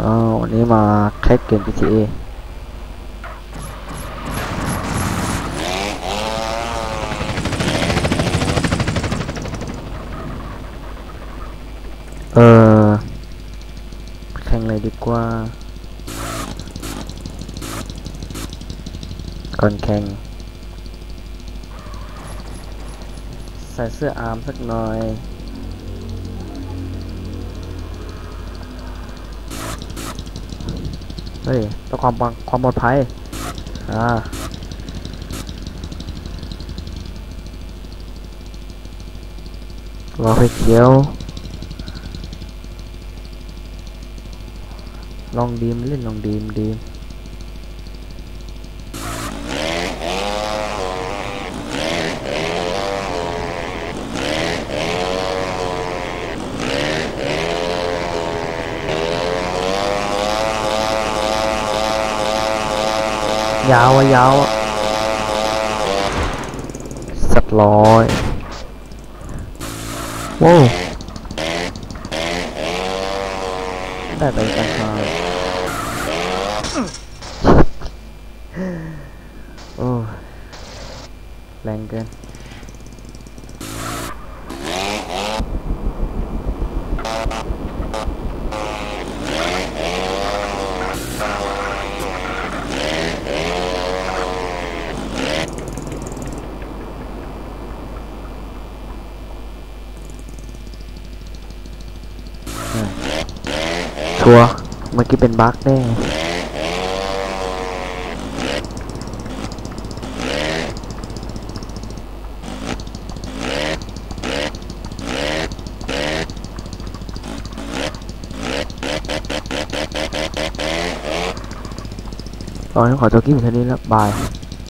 อ้าววันนี้มาแคสเกม GTA เออแข่งเลยดีกว่า ก่อนแข่ง ใส่เสื้ออาร์มสักหน่อย เฮ้ยต้องความความปลอดภัย อ่ารอไฟเขียว ลองดีมเล่นลองดีมดีม ยาวอะยาวอะสัตว์ร้อยโว้วได้ไปกันมาโอ้ยแรงเกิน ชัวเมื่อกี้เป็นบั๊กแน่ตอนนี้ขอจบคลิปแค่นี้แล้วบาย